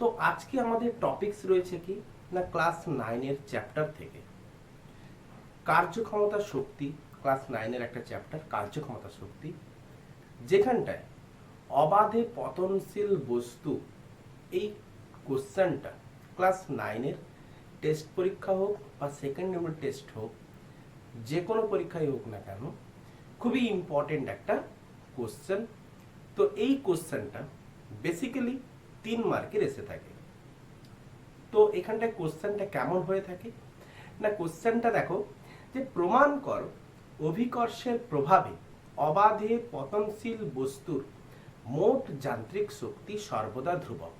তো আজকে আমাদের টপিকস রয়েছে কি? না ক্লাস নাইনের চ্যাপ্টার থেকে। কার্যক্ষমতা শক্তি ক্লাস নাইনের একটা চ্যাপ্টার কার্যক্ষমতা শক্তি। যেখানটায় অবাধে পতনশীল বস্তু, এই কোশ্চেনটা ক্লাস নাইনের টেস্ট পরীক্ষা হোক বা সেকেন্ড ইউনিট টেস্ট হোক, যে কোনো পরীক্ষাই হোক না কেন, খুবই ইম্পর্টেন্ট একটা কোশ্চেন তো এই কোশ্চেনটা বেসিক্যালি তিন মার্কের এসে থাকে। তো এখানটায় কোশ্চেনটা কেমন হয়ে থাকে? না, কোশ্চেনটা দেখো, যে প্রমাণ কর অভিকর্ষের প্রভাবে অবাধে পতনশীল বস্তুর মোট যান্ত্রিক শক্তি সর্বদা ধ্রুবক।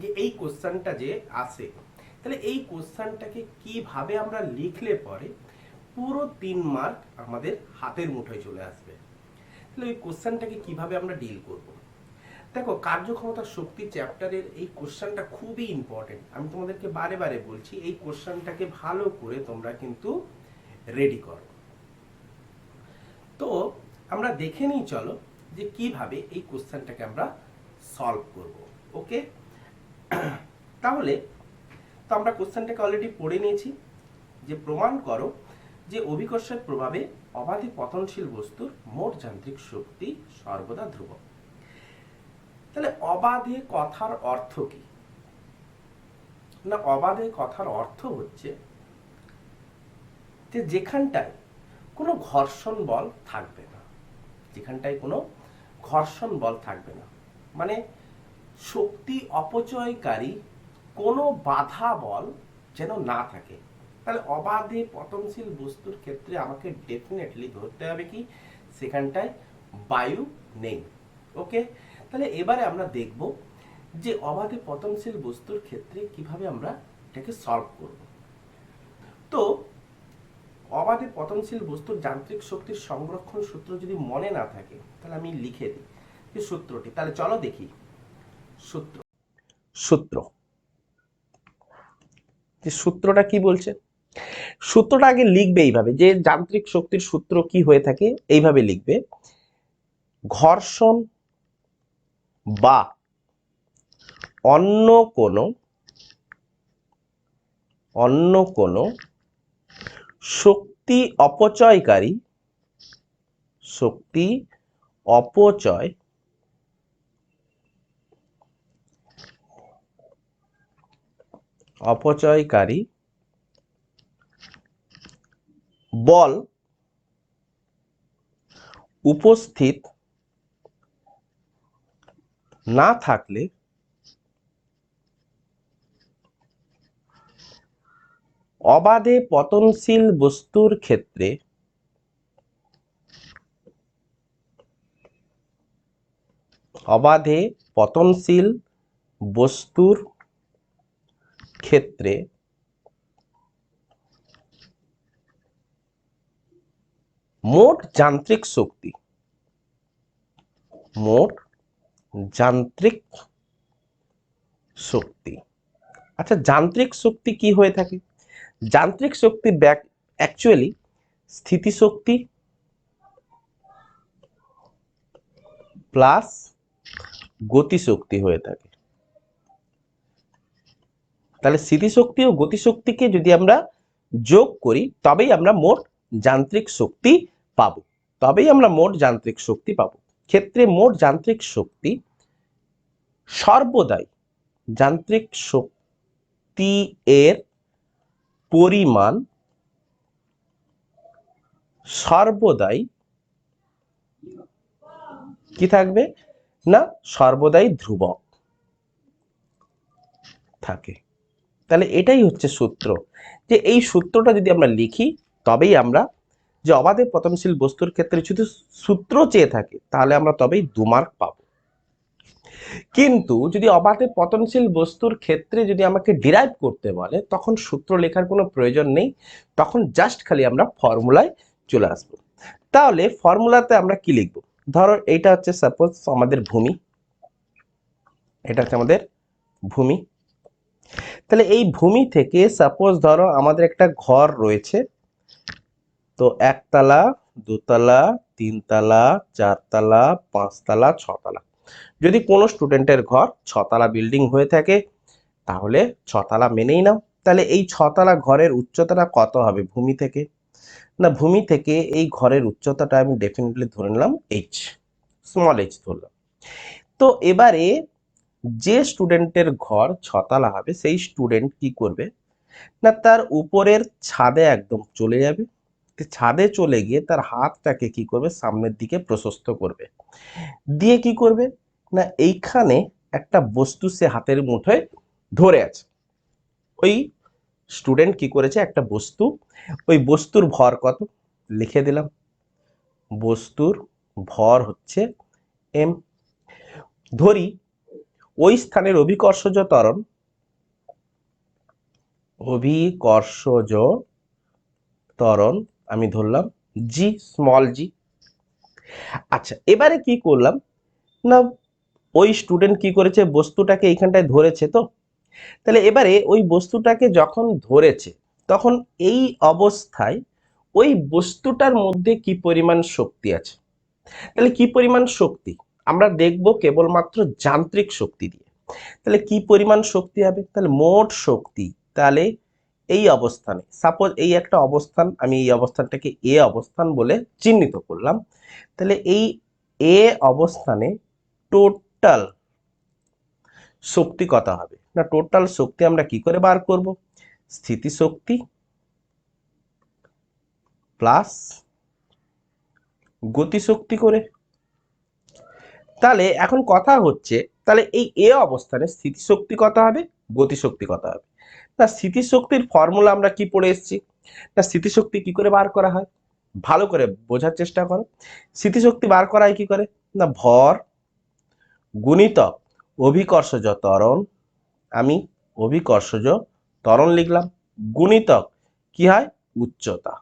যে এই কোশ্চেনটা যে আসে তাহলে এই কোশ্চেনটাকে কীভাবে আমরা লিখলে পরে পুরো তিন মার্ক আমাদের হাতের মুঠোয় চলে আসবে? তাহলে ওই কোশ্চেনটাকে কীভাবে আমরা ডিল করব? দেখো কার্যক্ষমতা শক্তি চ্যাপ্টারের এই কোশ্চেনটা খুবই ইম্পর্টেন্ট আমি তোমাদেরকে বারে বারে বলছি, এই কোশ্চেনটাকে ভালো করে তোমরা কিন্তু রেডি করো। তো, আমরা দেখে নিই, চলো, যে কীভাবে এই কোশ্চেনটাকে আমরা সলভ করব ওকে তাহলে, তো আমরা কোশ্চেনটাকে অলরেডি পড়ে নিয়েছি, যে প্রমাণ করো যে অভিকর্ষের প্রভাবে অবাধে পতনশীল বস্তুর মোট যান্ত্রিক শক্তি সর্বদা ধ্রুবক। তাহলে অবাধে কথার অর্থ কি? না, অবাধে কথার অর্থ হচ্ছে যে যেখানটায় কোনো ঘর্ষণ বল থাকবে না। যেখানটায় কোনো ঘর্ষণ বল থাকবে না। মানে শক্তি অপচয়কারী কোনো বাধা বল যেন না থাকে। তাহলে অবাধে পতনশীল বস্তুর ক্ষেত্রে আমাকে ডেফিনেটলি ধরতে হবে কি? সেখানটায় বায়ু নেই। ওকে তাহলে এবারে আমরা দেখব যে অবাধে পতনশীল বস্তুর ক্ষেত্রে কীভাবে আমরা এটাকে সলভ করব। তো, অবাধে পতনশীল বস্তুর যান্ত্রিক শক্তির সংরক্ষণ সূত্র যদি মনে না থাকে, তাহলে আমি লিখে দিই যে সূত্রটি। তাহলে চলো দেখি। সূত্র। সূত্র। যে সূত্রটা কি বলছে? সূত্রটা আগে লিখবে এইভাবে, যে যান্ত্রিক শক্তির সূত্র কি হয়ে থাকে, এইভাবে লিখবে, ঘর্ষণ বা অন্য কোনো অন্য কোনো শক্তি অপচয়কারী শক্তি অপচয় অপচয়কারী বল উপস্থিত না থাকলে অবাধে পতনশীল বস্তুর ক্ষেত্রে অবাধে পতনশীল বস্তুর ক্ষেত্রে মোট যান্ত্রিক শক্তি মোট যান্ত্রিক শক্তি। আচ্ছা যান্ত্রিক শক্তি কি হয়ে থাকে? যান্ত্রিক শক্তি ব্যাক অ্যাকচুয়ালি স্থিতিশক্তি প্লাস গতিশক্তি হয়ে থাকে। তাহলে স্মৃতিশক্তি ও গতিশক্তিকে যদি আমরা যোগ করি, তবেই আমরা মোট যান্ত্রিক শক্তি পাব। তবেই আমরা মোট যান্ত্রিক শক্তি পাব। ক্ষেত্রে মোট যান্ত্রিক শক্তি সর্বদাই যান্ত্রিক শক্তি এর পরিমাণ সর্বদাই কি থাকবে? না, সর্বদাই ধ্রুবক থাকে। তাহলে এটাই হচ্ছে সূত্র। যে এই সূত্রটা যদি আমরা লিখি, তবেই আমরা যে অবাধে পতনশীল বস্তুর ক্ষেত্রে যদি সূত্র চেয়ে থাকে, তাহলে আমরা তবেই দু মার্ক পাব। কিন্তু যদি অবাধে পতনশীল বস্তুর ক্ষেত্রে যদি আমাকে ডিরাইভ করতে বলে, তখন সূত্র লেখার কোনো প্রয়োজন নেই। তখন জাস্ট খালি আমরা ফর্মুলায় চলে আসব। তাহলে ফর্মুলাতে আমরা কি লিখব? ধরো এইটা হচ্ছে সাপোজ আমাদের ভূমি। এটা হচ্ছে আমাদের ভূমি। তাহলে এই ভূমি থেকে সাপোজ ধরো আমাদের একটা ঘর রয়েছে। তো একতলা, দোতলা, তিনতলা, চারতলা, পাঁচতলা, ছতলা। যদি কোনো স্টুডেন্টের ঘর ছতলা বিল্ডিং হয়ে থাকে, তাহলে ছতলা মেনেই নাও। তাহলে এই ছতলা ঘরের উচ্চতাটা কত হবে ভূমি থেকে? না, ভূমি থেকে এই ঘরের উচ্চতাটা আমি ডেফিনেটলি ধরে নিলাম এইচ স্মল এইচ ধরলাম। তো এবারে যে স্টুডেন্টের ঘর ছতলা হবে, সেই স্টুডেন্ট কি করবে? না, তার উপরের ছাদে একদম চলে যাবে। ছাদে চলে গিয়ে তার হাতটাকে কি করবে? সামনের দিকে প্রশস্ত করবে। দিয়ে কি করবে? না, এইখানে একটা বস্তু সে হাতের মুঠোয় ধরে আছে। ওই স্টুডেন্ট কি করেছে? একটা বস্তু। ওই বস্তুর ভর কত? লিখে দিলাম। বস্তুর ভর হচ্ছে এম ধরি, ওই স্থানের অভিকর্ষজ ত্বরণ অভিকর্ষজ ত্বরণ আমি ধরলাম জি স্মল জি আচ্ছা এবারে কি করলাম? না, ওই স্টুডেন্ট কি করেছে? বস্তুটাকে এইখানটায় ধরেছে তো? তাহলে এবারে ওই বস্তুটাকে যখন ধরেছে, তখন এই অবস্থায় ওই বস্তুটার মধ্যে কি পরিমাণ শক্তি আছে? তাহলে কি পরিমাণ শক্তি? আমরা দেখব কেবলমাত্র যান্ত্রিক শক্তি দিয়ে। তাহলে কি পরিমাণ শক্তি হবে? তাহলে মোট শক্তি, তাহলে এই অবস্থানে। সাপোজ এই একটা অবস্থান, আমি এই অবস্থানটাকে এ অবস্থান বলে চিহ্নিত করলাম। তাহলে এই এ অবস্থানে টোটাল শক্তি কত হবে। না টোটাল শক্তি আমরা কি করে বার করব? স্থিতি শক্তি প্লাস গতিশক্তি করে। তাহলে এখন কথা হচ্ছে, তাহলে এই এ অবস্থানে স্থিতিশক্তি কত হবে? গতিশক্তি কত হবে? না স্থিতিশক্তির ফর্মুলা আমরা কি পড়ে এসেছি? না স্থিতিশক্তি কি করে বার করা হয়? ভালো করে বোঝার চেষ্টা করো। স্থিতিশক্তি বার করা হয় কি করে? না, ভর, গুণিতক, অভিকর্ষজ ত্বরণ, আমি অভিকর্ষজ ত্বরণ লিখলাম। গুণিতক কি হয়? উচ্চতা।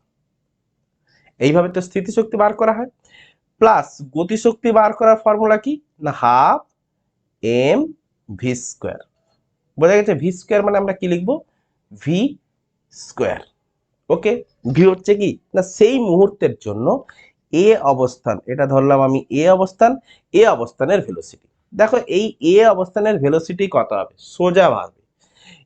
এইভাবে তো স্থিতিশক্তি বার করা হয়। প্লাস গতিশক্তি বার করার ফর্মুলা কি? না, হাফ এম ভি স্কোয়ার। বোঝা গেছে? ভি স্কোয়ার মানে আমরা কি লিখব? V square okay? ভি হচ্ছে কি? না, সেই মুহূর্তের জন্য এ অবস্থান, এটা ধরলাম আমি এ অবস্থান এ অবস্থানের ভেলোসিটি দেখো, এই এ অবস্থানের ভেলোসিটি কত হবে? সোজা ভাবে।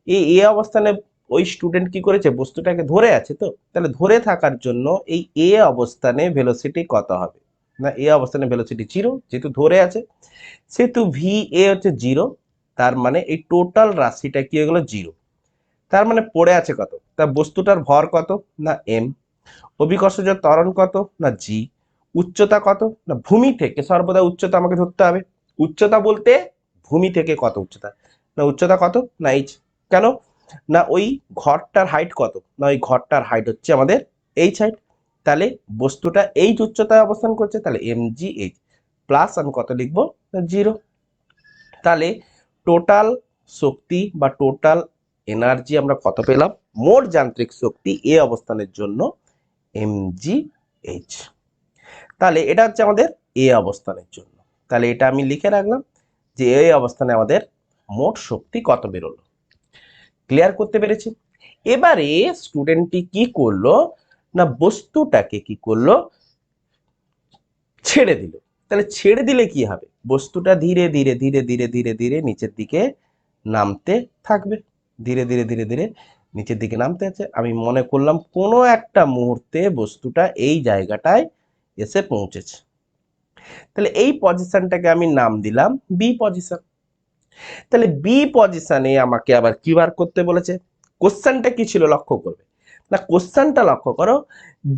এই এ অবস্থানে ওই স্টুডেন্ট কি করেছে? বস্তুটাকে ধরে আছে তো? তাহলে ধরে থাকার জন্য এই এ অবস্থানে ভেলোসিটি কত হবে? না, এ অবস্থানে ভেলোসিটি জিরো যেহেতু ধরে আছে, সেহেতু ভি এ হচ্ছে জিরো তার মানে এই টোটাল রাশিটা কি হয়ে গেলো? জিরো তার মানে পড়ে আছে কত? তা বস্তুটার ভর কত? না এম অভিকর্ষজ ত্বরণ কত? না জি উচ্চতা কত? না, ভূমি থেকে সর্বদা উচ্চতা আমাকে ধরতে হবে। উচ্চতা বলতে ভূমি থেকে কত উচ্চতা? না, উচ্চতা কত? না এইচ কেন? না, ওই ঘরটার হাইট কত? না, ওই ঘরটার হাইট হচ্ছে আমাদের এইচ হাইট তাহলে বস্তুটা এইচ উচ্চতায় অবস্থান করছে, তাহলে এম জি এইচ প্লাস আমি কত লিখব? জিরো তাহলে টোটাল শক্তি বা টোটাল এনার্জি আমরা কত পেলাম? মোট যান্ত্রিক শক্তি এ অবস্থানের জন্য এম জি এইচ তাহলে এটা হচ্ছে আমাদের এ অবস্থানের জন্য। তাহলে এটা আমি লিখে রাখলাম যে এই অবস্থানে আমাদের মোট শক্তি কত বেরোলো। ক্লিয়ার করতে পেরেছি? এবারে স্টুডেন্টটি কি করল? না বস্তুটাকে কি করল? ছেড়ে দিল। তাহলে ছেড়ে দিলে কি হবে? বস্তুটা ধীরে ধীরে ধীরে ধীরে ধীরে ধীরে নিচের দিকে নামতে থাকবে। ধীরে ধীরে ধীরে ধীরে নিচের দিকে নামতে আছে। আমি মনে করলাম কোনো একটা মুহূর্তে বস্তুটা এই জায়গাটায় এসে পৌঁছেছে। তাহলে এই পজিশনটাকে আমি নাম দিলাম বি পজিশন তাহলে বি পজিশনে আমাকে আবার কি বার করতে বলেছে। কোশ্চেনটা কি ছিল লক্ষ্য করবে? না কোশ্চেনটা লক্ষ্য করো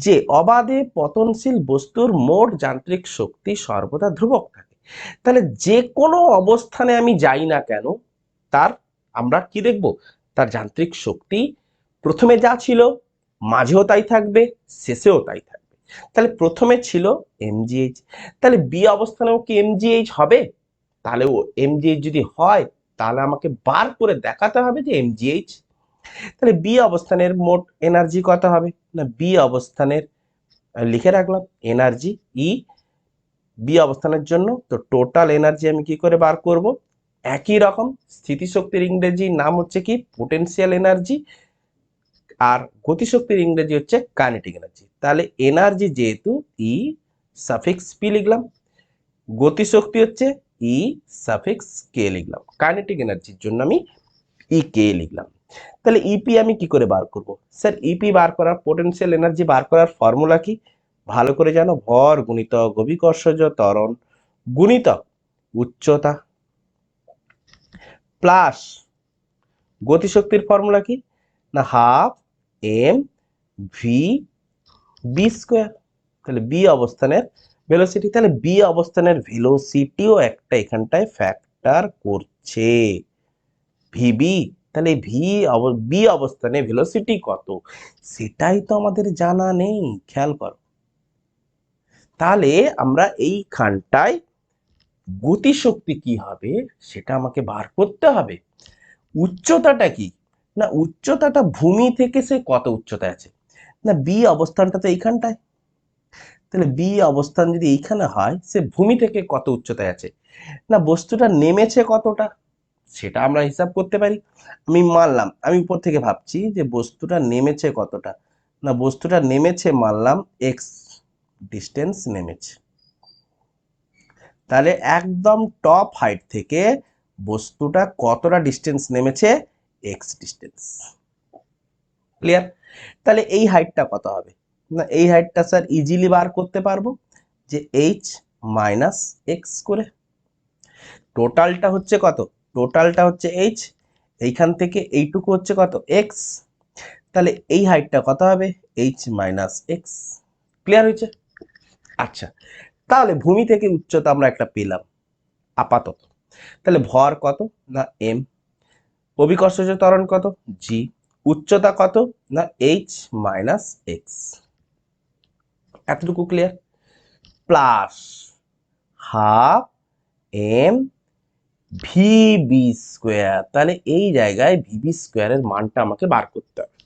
যে অবাধে পতনশীল বস্তুর মোট যান্ত্রিক শক্তি সর্বদা ধ্রুবক থাকে। তাহলে যে কোনো অবস্থানে আমি যাই না কেন, তার আমরা কি দেখব? তার যান্ত্রিক শক্তি প্রথমে যা ছিল, মাঝেও তাই থাকবে, শেষেও তাই থাকবে। তাহলে প্রথমে ছিল এমজিএইচ তাহলে বি অবস্থানেও কি এমজিএইচ হবে? তাহলে ও এমজিএইচ যদি হয়, তাহলে আমাকে বার করে দেখাতে হবে যে এমজিএইচ তাহলে বি অবস্থানের মোট এনার্জি কত হবে? না বি অবস্থানের লিখে রাখলাম এনার্জি ই বি অবস্থানের জন্য তো টোটাল এনার্জি আমি কি করে বার করব? একই রকম স্থিতিশক্তির ইংরেজি নাম হচ্ছে কি? পোটেনশিয়াল এনার্জি আর গতিশক্তির ইংরেজি হচ্ছে কাইনেটিক এনার্জি তাহলে এনার্জি যেহেতু ই সাফিক্স পি লিখলাম, গতিশক্তি হচ্ছে ই সাফিক্স কে লিখলাম। কাইনেটিক এনার্জির জন্য আমি ই কে লিখলাম। তাহলে ইপি আমি কি করে বার করব? স্যার ইপি বার করার পোটেনশিয়াল এনার্জি বার করার ফর্মুলা কি? ভালো করে জানো, ভর গুণিতক গভীকর্ষজ ত্বরণ গুণিতক উচ্চতা প্লাস গতিশক্তির ফর্মুলা কি? না half M V B square তাহলে বি অবস্থানের ভেলোসিটি তাহলে বি অবস্থানের ভেলোসিটিও একটা এখানটায় ফ্যাক্টর করছে। ভিবি তাহলে ভি বি অবস্থানে ভেলোসিটি কত? সেটাই তো আমাদের জানা নেই, খেয়াল করো। তাহলে আমরা এই এইখানটায় গতিশক্তি কি হবে? সেটা আমাকে বার করতে হবে। উচ্চতাটা কি? না, উচ্চতাটা ভূমি থেকে সে কত উচ্চতায় আছে? না বি অবস্থানটা তো এইখানটায়। তাহলে বি অবস্থান যদি এইখানে হয়, সে ভূমি থেকে কত উচ্চতায় আছে? না, বস্তুটা নেমেছে কতটা? সেটা আমরা হিসাব করতে পারি। আমি মানলাম আমি উপর থেকে ভাবছি যে বস্তুটা নেমেছে কতটা? না, বস্তুটা নেমেছে মানলাম এক্স ডিস্টেন্স নেমেছে। তাহলে একদম টপ হাইট থেকে বস্তুটা কতটা ডিস্টেন্স নেমেছে? এক্স ডিস্টেন্স ক্লিয়ার তাহলে এই হাইটটা কত হবে? না, এই হাইটটা স্যার ইজিলি বার করতে পারব যে এইচ মাইনাস এক্স করে টোটালটা হচ্ছে কত? টোটালটা হচ্ছে এইচ এইখান থেকে এইটুকু হচ্ছে কত? এক্স তাহলে এই হাইটটা কত হবে? এইচ মাইনাস এক্স ক্লিয়ার হয়েছে? আচ্ছা তাহলে ভূমি থেকে উচ্চতা আমরা একটা পেলাম, আপাতত, তাহলে ভর কত না এম অভিকর্ষজ ত্বরণ কত? জি উচ্চতা কত না এইচ মাইনাস এক্স এতটুকু clear plus half M V B square তাহলে এই জায়গায় ভিবি স্কোয়ারের মানটা আমাকে বার করতে হবে।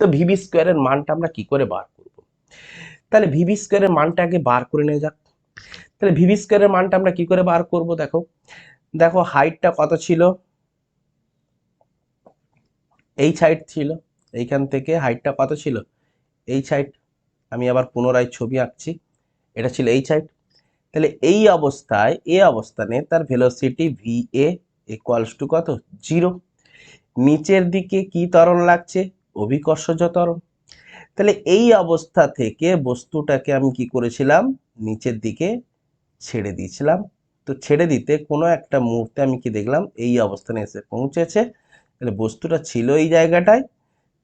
তো ভিবি স্কোয়ারের মানটা আমরা কি করে বার করব? তাহলে ভিবি স্কোয়ারের মানটা আগে বার করে নেওয়া যাক। তাহলে ভিবি স্কোয়ারের মানটা আমরা কি করে বার করব দেখো? দেখো হাইটটা কত ছিল? এইচ হাইট ছিল। এইখান থেকে হাইটটা কত ছিল? এইচ হাইট আমি আবার পুনরায় ছবি আঁকছি। এটা ছিল এইচ হাইট তাহলে এই অবস্থায়, এ অবস্থানে তার velocity V A equals to কত? জিরো নিচের দিকে কি ত্বরণ লাগছে? অভিকর্ষজ ত্বরণ। তাহলে এই অবস্থা থেকে বস্তুটাকে আমি কি করেছিলাম? নিচের দিকে ছেড়ে দিয়েছিলাম। তো ছেড়ে দিতে কোনো একটা মুহূর্তে আমি কি দেখলাম? এই অবস্থানে এসে পৌঁছেছে। তাহলে বস্তুটা ছিল এই জায়গাটায়।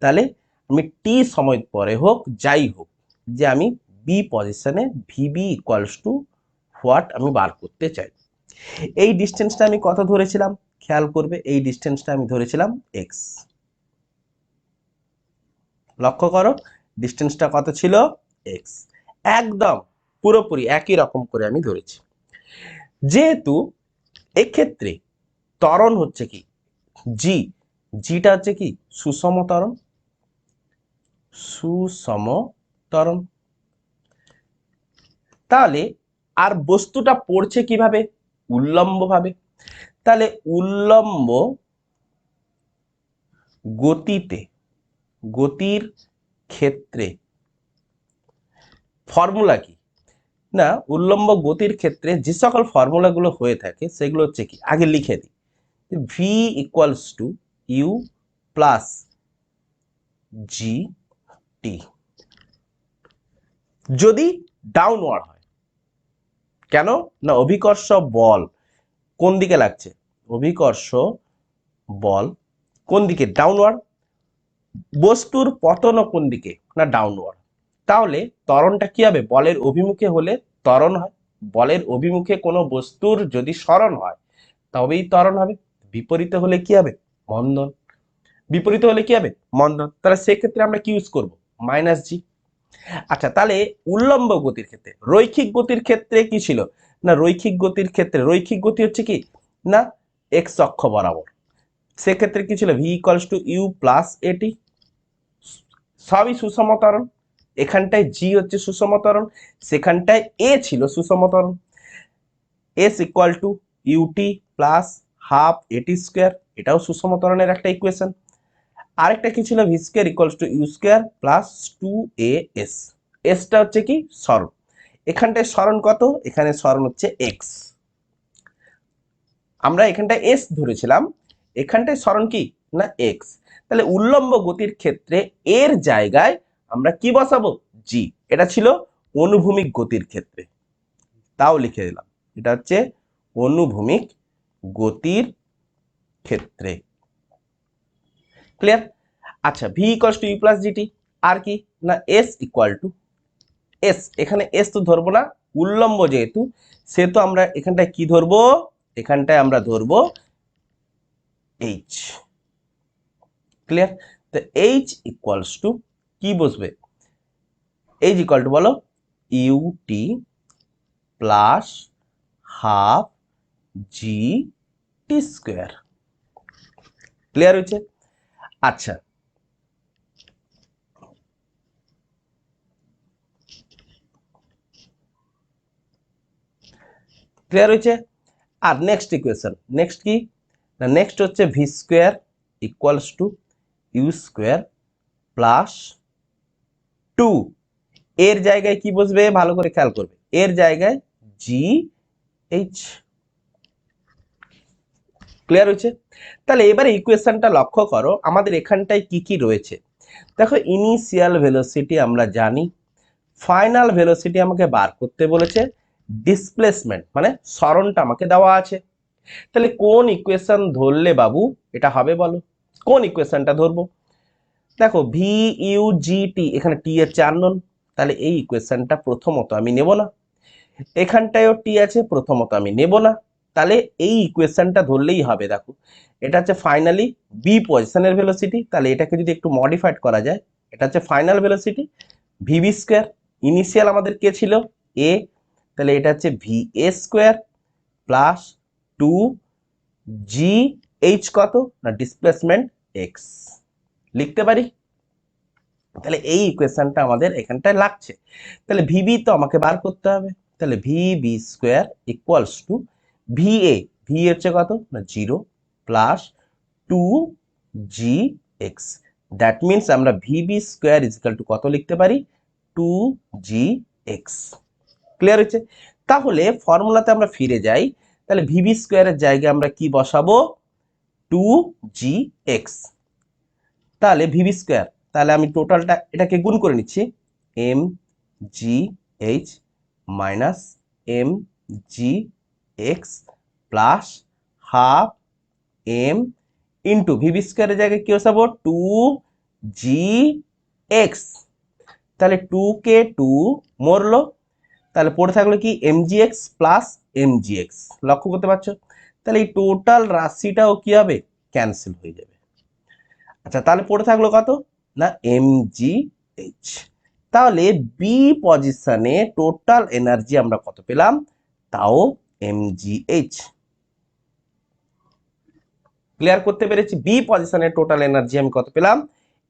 তাহলে আমি টি সময় পরে হোক, যাই হোক, যে আমি বি পজিশনে ভিবি ইকুয়ালস টু হোয়াট আমি বার করতে চাই। এই ডিস্টেন্সটা আমি কত ধরেছিলাম? খেয়াল করবে, এই ডিস্টেন্সটা আমি ধরেছিলাম এক্স লক্ষ্য করো, ডিস্টেন্সটা কত ছিল? এক্স একদম পুরোপুরি একই রকম করে আমি ধরেছি। যেহেতু এক্ষেত্রে ত্বরণ হচ্ছে কি? জি জিটা হচ্ছে কি? সুষম ত্বরণ। সুষম ত্বরণ। তাহলে আর বস্তুটা পড়ছে কীভাবে? উল্লম্ব ভাবে তাহলে উল্লম্ব গতিতে, গতির ক্ষেত্রে ফর্মুলা কি? না, উল্লম্ব গতির ক্ষেত্রে যে সকল ফর্মুলাগুলো হয়ে থাকে, সেগুলো হচ্ছে কি? আগে লিখে দিই। V equals to U plus G T যদি ডাউনওয়ার্ড হয় কেন? না, অভিকর্ষ বল কোন দিকে লাগছে? অভিকর্ষ বল কোন দিকে? ডাউনওয়ার্ড বস্তুর পতনও কোন দিকে? না ডাউনওয়ার্ড তাহলে ত্বরণটা কি হবে? বলের অভিমুখে হলে ত্বরণ হয়। বলের অভিমুখে কোনো বস্তুর যদি স্মরণ হয়, তবেই ত্বরণ হবে। বিপরীতে হলে কি হবে? মন্দন। বিপরীতে হলে কি হবে? মন্দন। তাহলে সেক্ষেত্রে আমরা কি ইউজ করব? মাইনাস জি আচ্ছা তাহলে উল্লম্ব গতির ক্ষেত্রে, রৈখিক গতির ক্ষেত্রে কি ছিল? না, রৈখিক গতির ক্ষেত্রে, রৈখিক গতি হচ্ছে কি? না এক্স অক্ষ বরাবর। সেক্ষেত্রে কি ছিল? V equals to U plus A T সবই সুষমতরণ এখানটায় জি হচ্ছে সুষমতরণ সেখানটায় এ ছিল সুষমতরণ S equal to U T plus half A T square এটাও সুষমতরণের একটা ইকুয়েশন আরেকটা কি ছিল? V square equals to U square plus two A S এসটা হচ্ছে কি? স্মরণ। এখানটায় স্মরণ কত? এখানে স্মরণ হচ্ছে এক্স আমরা এখানটায় এস ধরেছিলাম। এখানটায় স্মরণ কি? না এক্স তাহলে উল্লম্ব গতির ক্ষেত্রে এর জায়গায় আমরা কি বসাবো? জি এটা ছিল অনুভূমিক গতির ক্ষেত্রে। তাও লিখে দিলাম। এটা হচ্ছে অনুভূমিক গতির ক্ষেত্রে। ক্লিয়ার আচ্ছা V equals to U plus G T আর কি? না এস ইকুয়াল টু এস এখানে এস তো ধরবো না, উল্লম্ব যেহেতু, সেহেতু আমরা এখানটায় কি ধরবো? এখানটায় আমরা ধরবো এইচ ক্লিয়ার তো এইচ ইকুয়ালস টু কি বসবে? এইচ ইকুয়াল টু বলো U T plus half G T square clear হয়েছে? আচ্ছা। ক্লিয়ার হয়েছে? আর নেক্সট ইকুয়েশন নেক্সট কি? না নেক্সট হচ্ছে V square equals to U square plus two এর জায়গায় কি বসবে? ভালো করে খেয়াল করবে। এর জায়গায় জি এইচ ক্লিয়ার হয়েছে? তাহলে এবারে ইকুয়েশনটা লক্ষ্য করো, আমাদের এখানটায় কি কি রয়েছে? দেখো ইনিশিয়াল ভেলোসিটি আমরা জানি ফাইনাল ভেলোসিটি আমাকে বার করতে বলেছে ডিসপ্লেসমেন্ট মানে সরণটা আমাকে দেওয়া আছে। তাহলে কোন ইকুয়েশন ধরলে বাবু, এটা হবে বলো, কোন ইকুয়েশনটা ধরবো? দেখো ভি ইউ জি টি এখানে টি এর চার নন তাহলে এই ইকুয়েশনটা প্রথমত আমি নেব না। এখানটায়ও টি আছে, প্রথমত আমি নেব না। তাহলে এই ইকুয়েশনটা ধরলেই হবে, দেখো। এটা হচ্ছে ফাইনালি বি পজিশনের ভেলোসিটি তাহলে এটাকে যদি একটু মডিফাইড করা যায়, এটা হচ্ছে final velocity V B square initial আমাদের কে ছিল? এ তাহলে এটা হচ্ছে V A square plus two G H কত? না ডিসপ্লেসমেন্ট এক্স লিখতে পারি? তাহলে এই ইকুয়েশনটা আমাদের এখানটায় লাগছে। তাহলে ভিবি তো আমাকে বার করতে হবে। তাহলে V B square equals to V A V হচ্ছে কত? না zero plus two G X that means আমরা V B square equal to কত লিখতে পারি? টু জি এক্স ক্লিয়ার হচ্ছে তাহলে ফর্মুলাতে আমরা ফিরে যাই। তাহলে ভিবি স্কোয়ারের জায়গায় আমরা কি বসাবো? টু জি এক্স তাহলে ভিবি স্কোয়ার তাহলে আমি টোটালটা এটাকে গুণ করে নিচ্ছি। M G H minus M G X plus half M into V B স্কোয়ারের জায়গায় কি বসাবো? টু জি এক্স তাহলে টু কে টু মরলো। তাহলে পড়ে থাকল কি? এমজিএক্স প্লাস এমজিএক্স লক্ষ্য করতে পারছ? তাহলে এই টোটাল রাশিটাও কি হবে? ক্যান্সেল হয়ে যাবে। আচ্ছা তাহলে পড়ে থাকল কত? না এমজিএইচ তাহলে বি পজিশনে টোটাল এনার্জি আমরা কত পেলাম? তাও এমজিএইচ ক্লিয়ার করতে পেরেছি? বি পজিশনে টোটাল এনার্জি আমি কত পেলাম?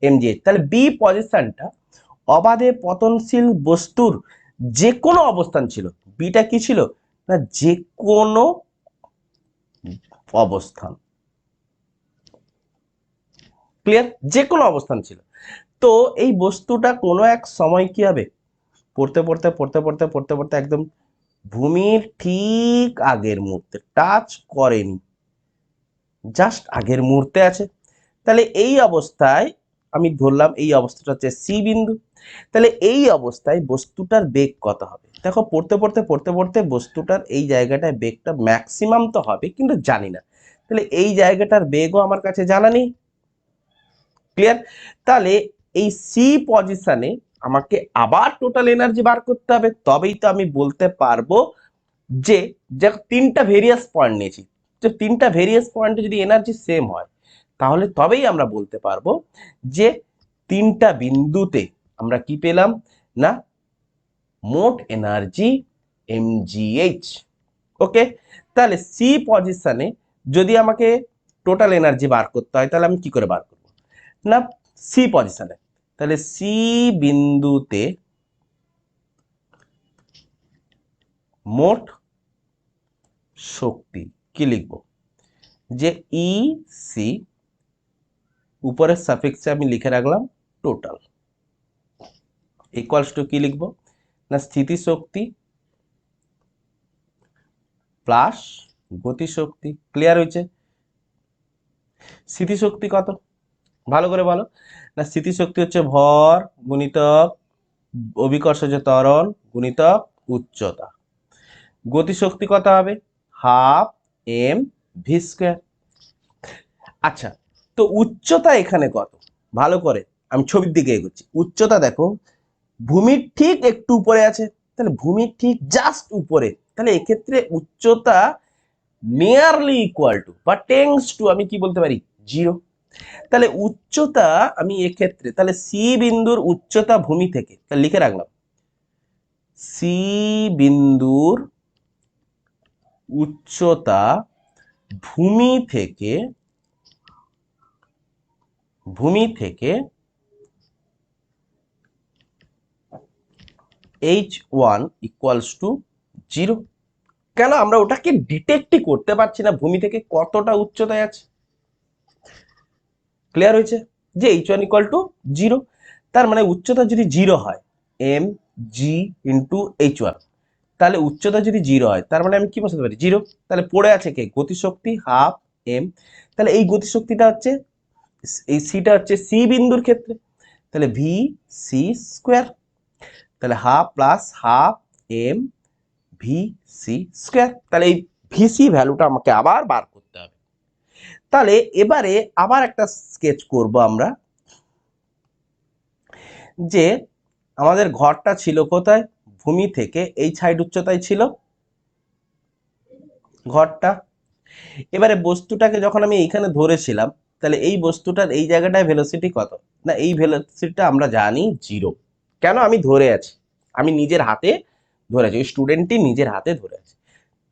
এমজিএইচ তাহলে বি পজিশনটা অবাধে পতনশীল বস্তুর যে কোনো অবস্থান ছিল। বিটা কি ছিল? না যে কোনো অবস্থান। ক্লিয়ার যে কোনো অবস্থান ছিল। তো এই বস্তুটা কোনো এক সময় কি হবে? পড়তে পড়তে পড়তে পড়তে পড়তে পড়তে একদম ভূমির ঠিক আগের মুহূর্তে টাচ করেনি। জাস্ট আগের মুহূর্তে আছে। তাহলে এই অবস্থায় আমি ধরলাম এই অবস্থাটা হচ্ছে সি বিন্দু। তাহলে এই অবস্থায় বস্তুটার বেগ কত হবে? দেখো, পড়তে পড়তে পড়তে পড়তে বস্তুটার এই জায়গাটায় বেগটা ম্যাক্সিমাম তো হবে, কিন্তু জানি না। তাহলে এই জায়গাটার বেগও আমার কাছে জানা নেই। ক্লিয়ার তাহলে এই সি পজিশনে আমাকে আবার টোটাল এনার্জি বার করতে হবে, তবেই তো আমি বলতে পারব যে তিনটা ভেরিয়াস পয়েন্ট নিয়েছি। যে তিনটা ভেরিয়াস পয়েন্টে যদি এনার্জি সেম হয়, তাহলে তবেই আমরা বলতে পারব যে তিনটা বিন্দুতে আমরা কি পেলাম? না, মোট এনার্জি এমজিএইচ ওকে তাহলে সি পজিশনে যদি আমাকে টোটাল এনার্জি বার করতে হয়, তাহলে আমি কি করে বার করব? না সি পজিশনে তাহলে সি বিন্দুতে মোট শক্তি কি লিখব? যে ই সি উপরের সাফিক্সে আমি লিখে রাখলাম টোটাল ইকুয়ালস টু কি লিখব? না, স্থিতিশক্তি প্লাস গতিশক্তি ক্লিয়ার হয়েছে? স্মৃতিশক্তি কত? ভালো করে বলো। না, স্মৃতিশক্তি হচ্ছে ভর, গুণিতক, অভিকর্ষজ ত্বরণ, গুণিতক, উচ্চতা। গতিশক্তি কত হবে? Half M V square. আচ্ছা তো উচ্চতা এখানে কত? ভালো করে, আমি ছবির দিকে এগোচ্ছি। উচ্চতা দেখো, ভূমির ঠিক একটু উপরে আছে, তাহলে ভূমির ঠিক জাস্ট উপরে। তাহলে এক্ষেত্রে উচ্চতা নিয়ারলি ইকুয়াল টু বা টেন্স টু আমি কি বলতে পারি? জিরো তাহলে উচ্চতা, আমি এক্ষেত্রে, তাহলে সি বিন্দুর উচ্চতা ভূমি থেকে, তাহলে লিখে রাখলাম। সি বিন্দুর উচ্চতা ভূমি থেকে ভূমি থেকে H one equals to zero কেন? আমরা ওটাকে ডিটেক্টই করতে পারছি না, ভূমি থেকে কতটা উচ্চতায় আছে। ক্লিয়ার হয়েছে? যে H one equal to zero তার মানে উচ্চতা যদি জিরো হয় M G into H one তাহলে উচ্চতা যদি জিরো হয়, তার মানে আমি কি বসাতে পারি? জিরো তাহলে পড়ে আছে কে? গতিশক্তি হাফ এম তাহলে এই গতিশক্তিটা হচ্ছে, এই সিটা হচ্ছে সি বিন্দুর ক্ষেত্রে। তাহলে ভি সি স্কোয়ার তাহলে half plus half M V C square তাহলে এই ভিসি ভ্যালুটা আমাকে আবার বার তাহলে এবারে আবার একটা স্কেচ করব আমরা। যে আমাদের ঘরটা ছিল কোথায়? ভূমি থেকে। এই সাইড উচ্চতায় ছিল ঘরটা। এবারে বস্তুটাকে যখন আমি এইখানে ধরেছিলাম, তাহলে এই বস্তুটার এই জায়গাটায় ভেলোসিটি কত? না, এই ভেলোসিটিটা আমরা জানি জিরো কেন আমি ধরে আছি? আমি নিজের হাতে ধরে আছি। ওই স্টুডেন্টটি নিজের হাতে ধরে আছে।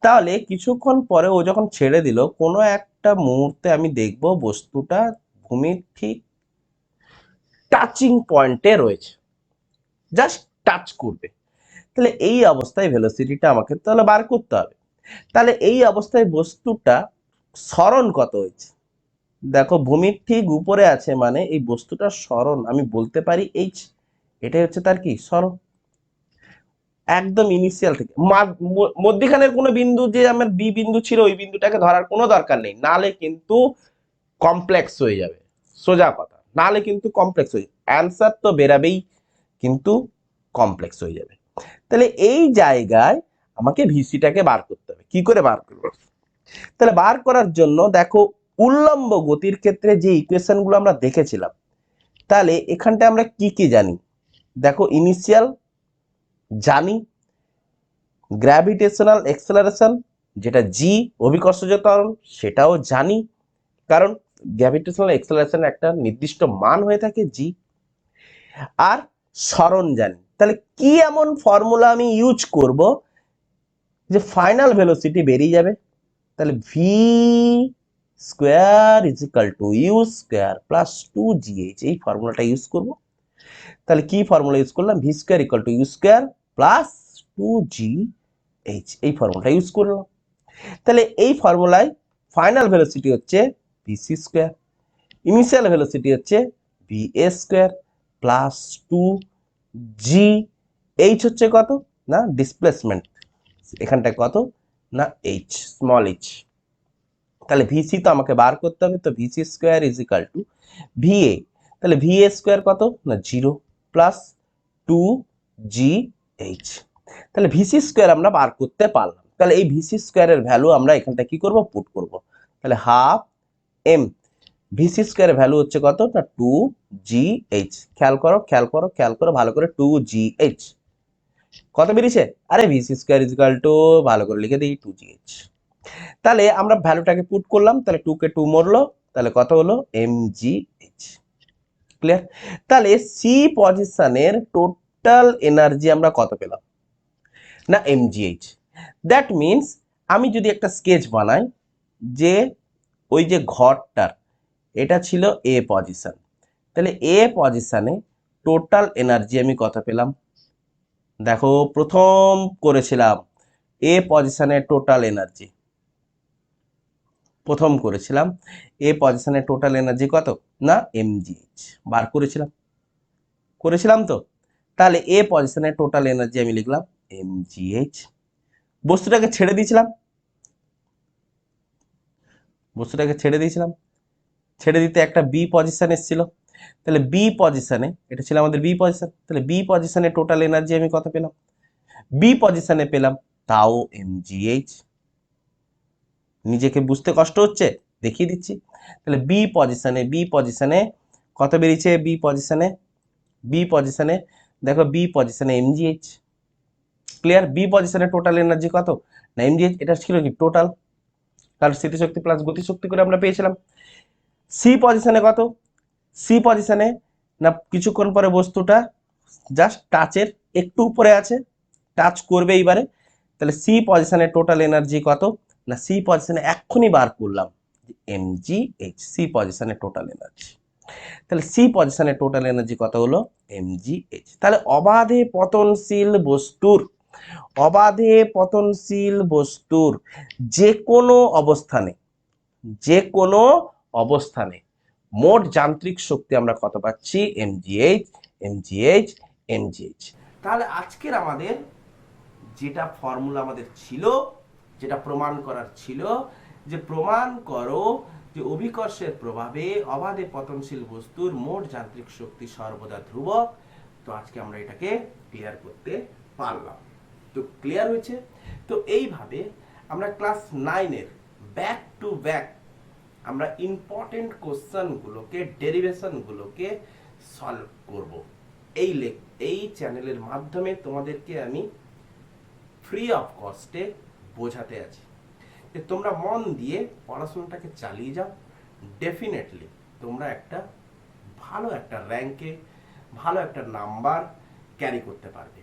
তাহলে কিছুক্ষণ পরে ও যখন ছেড়ে দিল, কোনো একটা মুহূর্তে আমি দেখব বস্তুটা ভূমির ঠিক টাচিং পয়েন্টে রয়েছে। জাস্ট টাচ করবে। তাহলে এই অবস্থায় ভেলোসিটিটা আমাকে তাহলে বার করতে হবে। তাহলে এই অবস্থায় বস্তুটা স্মরণ কত হয়েছে? দেখো, ভূমির ঠিক উপরে আছে মানে এই বস্তুটার স্মরণ, আমি বলতে পারি এইচ এটাই হচ্ছে তার কি? স্মরণ। একদম ইনিশিয়াল থেকে। মধ্যিখানের কোনো বিন্দু যে আমার বি বিন্দু ছিল, ওই বিন্দুটাকে ধরার কোনো দরকার নেই। নালে কিন্তু কমপ্লেক্স হয়ে যাবে। সোজা কথা। নালে কিন্তু কমপ্লেক্স হয়ে যাবে। অ্যান্সার তো বেরাবেই, কিন্তু কমপ্লেক্স হয়ে যাবে। তাহলে এই জায়গায় আমাকে ভিসিটাকে বার করতে হবে। কি করে বার করব? তাহলে বার করার জন্য দেখো, উল্লম্ব গতির ক্ষেত্রে যে ইকুয়েশনগুলো আমরা দেখেছিলাম, তাহলে এখানটা আমরা কি কি জানি? দেখো ইনিশিয়াল জানি গ্র্যাভিটেশনাল এক্সেলারেশন যেটা জি অভিকর্ষজ ত্বরণ সেটাও জানি, কারণ গ্র্যাভিটেশনাল এক্সেলারেশন একটা নির্দিষ্ট মান হয়ে থাকে জি আর স্মরণ জানি। তাহলে কি এমন ফর্মুলা আমি ইউজ করব যে ফাইনাল ভেলোসিটি বেরিয়ে যাবে? তাহলে V square is equal to U square plus two G H এই ফর্মুলাটা ইউজ করব। তাহলে কি ফর্মুলা ইউজ করলাম? V square equal to U square plus two G H এই ফর্মুলাটা ইউজ করলাম। তাহলে এই ফর্মুলায় ফাইনাল ভেলোসিটি হচ্ছে V C square initial velocity হচ্ছে V A square plus two G H হচ্ছে কত? না ডিসপ্লেসমেন্ট এখানটায় কত? না এইচ স্মল এইচ তাহলে ভিসি তো আমাকে বার করতে হবে, তো V C square is equal to V A তাহলে ভিএ স্কোয়ার কত? না zero plus two G H তাহলে ভিসি স্কোয়ার আমরা বার করতে পারলাম। তাহলে এই ভিসি স্কোয়ারের ভ্যালু আমরা এখানটা কি করব? পুট করব। তাহলে হাফ এম ভিসি স্কোয়ারের ভ্যালু হচ্ছে কত? না টু জি এইচ খেয়াল করো খেয়াল করো খেয়াল করো, ভালো করে টু জি এইচ কত বেরিয়েছে? আরে ভিসি স্কোয়ার ইজিক্যাল টু ভালো করে লিখে দিই টু জি এইচ তাহলে আমরা ভ্যালুটাকে পুট করলাম, তাহলে টু কে টু মরলো, তাহলে কত হলো? এম জি ক্লিয়ার তাহলে সি পজিশনের টোটাল এনার্জি আমরা কত পেলাম? না M G H that means আমি যদি একটা স্কেচ বানাই যে ওই যে ঘরটার, এটা ছিল এ পজিশন তাহলে এ পজিশনে টোটাল এনার্জি আমি কত পেলাম? দেখো, প্রথম করেছিলাম এ পজিশনে টোটাল এনার্জি প্রথম করেছিলাম। এ পজিশনে টোটাল এনার্জি কত? না এমজিএইচ বার করেছিলাম। করেছিলাম তো? তাহলে এ পজিশনে টোটাল এনার্জি আমি লিখলাম এমজিএইচ বস্তুটাকে ছেড়ে দিয়েছিলাম। বস্তুটাকে ছেড়ে দিয়েছিলাম। ছেড়ে দিতে একটা বি পজিশন এসেছিল। তাহলে বি পজিশনে এটা ছিল আমাদের বি পজিশন তাহলে বি পজিশনে টোটাল এনার্জি আমি কত পেলাম? বি পজিশনে পেলাম তাও এমজিএইচ নিজেকে বুঝতে কষ্ট হচ্ছে, দেখিয়ে দিচ্ছি। তাহলে বি পজিশনে বি পজিশনে কত বেরিয়েছে? বি পজিশনে বি পজিশনে দেখো বি পজিশনে M G H clear B পজিশনে টোটাল এনার্জি কত? না এমজিএইচ এটা ছিল কি? টোটাল কারণ স্মৃতিশক্তি প্লাস গতিশক্তি করে আমরা পেয়েছিলাম। সি পজিশনে কত? সি পজিশনে না, কিছুক্ষণ পরে বস্তুটা জাস্ট টাচের একটু উপরে আছে। টাচ করবে এইবারে। তাহলে সি পজিশনে টোটাল এনার্জি কত? না সি পজিশনে এক্ষুনি বার করলাম এম জি এইচ সি পজিশনে টোটাল এনার্জি তাহলে সি পজিশনে টোটাল এনার্জি কত হলো? এম জি এইচ তাহলে অবাধে পতনশীল বস্তুর, অবাধে পতনশীল বস্তুর যে কোনো অবস্থানে যে কোনো অবস্থানে মোট যান্ত্রিক শক্তি আমরা কত পাচ্ছি? এমজিএইচ এমজিএইচ এমজিএইচ তাহলে আজকের আমাদের যেটা ফর্মুলা আমাদের ছিল যেটা প্রমাণ করার ছিল যে প্রমাণ করো যে অভিকর্ষের প্রভাবে অবাধে পতনশীল বস্তুর মোট যান্ত্রিক শক্তি সর্বদা ধ্রুবক। তো আজকে আমরা এটাকে ক্লিয়ার করতে পারলাম। তো ক্লিয়ার হয়েছে? তো এইভাবে আমরা ক্লাস নাইনের ব্যাক টু ব্যাক আমরা ইম্পর্টেন্ট কোশ্চেনগুলোকে ডেরিভেশনগুলোকে সলভ করব। এই লেক এই চ্যানেলের মাধ্যমে তোমাদেরকে আমি ফ্রি অফ কস্টে বোঝাতে আছি। যে তোমরা মন দিয়ে পড়াশোনাটাকে চালিয়ে যাও। ডেফিনেটলি তোমরা একটা ভালো একটা র্যাঙ্কে ভালো একটা নাম্বার ক্যারি করতে পারবে।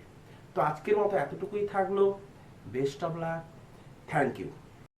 তো আজকের মতো এতটুকুই থাকল। Best of luck thank you